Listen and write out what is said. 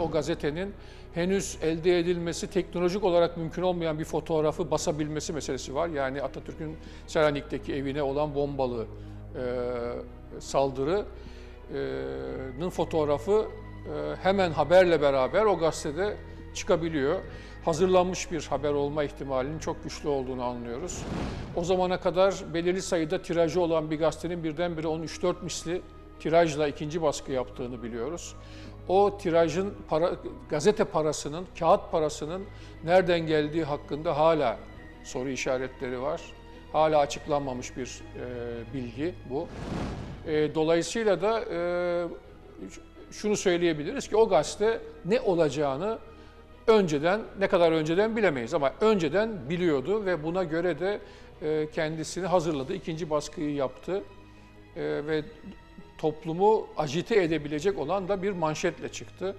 o gazetenin henüz elde edilmesi teknolojik olarak mümkün olmayan bir fotoğrafı basabilmesi meselesi var. Yani Atatürk'ün Selanik'teki evine olan bombalı e, saldırının fotoğrafı e, hemen haberle beraber o gazetede çıkabiliyor. Hazırlanmış bir haber olma ihtimalinin çok güçlü olduğunu anlıyoruz. O zamana kadar belirli sayıda tirajı olan bir gazetenin birdenbire onun 3-4 misli tirajla ikinci baskı yaptığını biliyoruz. O tirajın para, gazete parasının, kağıt parasının nereden geldiği hakkında hala soru işaretleri var. Hala açıklanmamış bir e, bilgi bu. E, dolayısıyla da e, şunu söyleyebiliriz ki o gazete ne olacağını önceden ne kadar önceden bilemeyiz ama önceden biliyordu ve buna göre de e, kendisini hazırladı. ikinci baskıyı yaptı E, ve toplumu agite edebilecek olan da bir manşetle çıktı.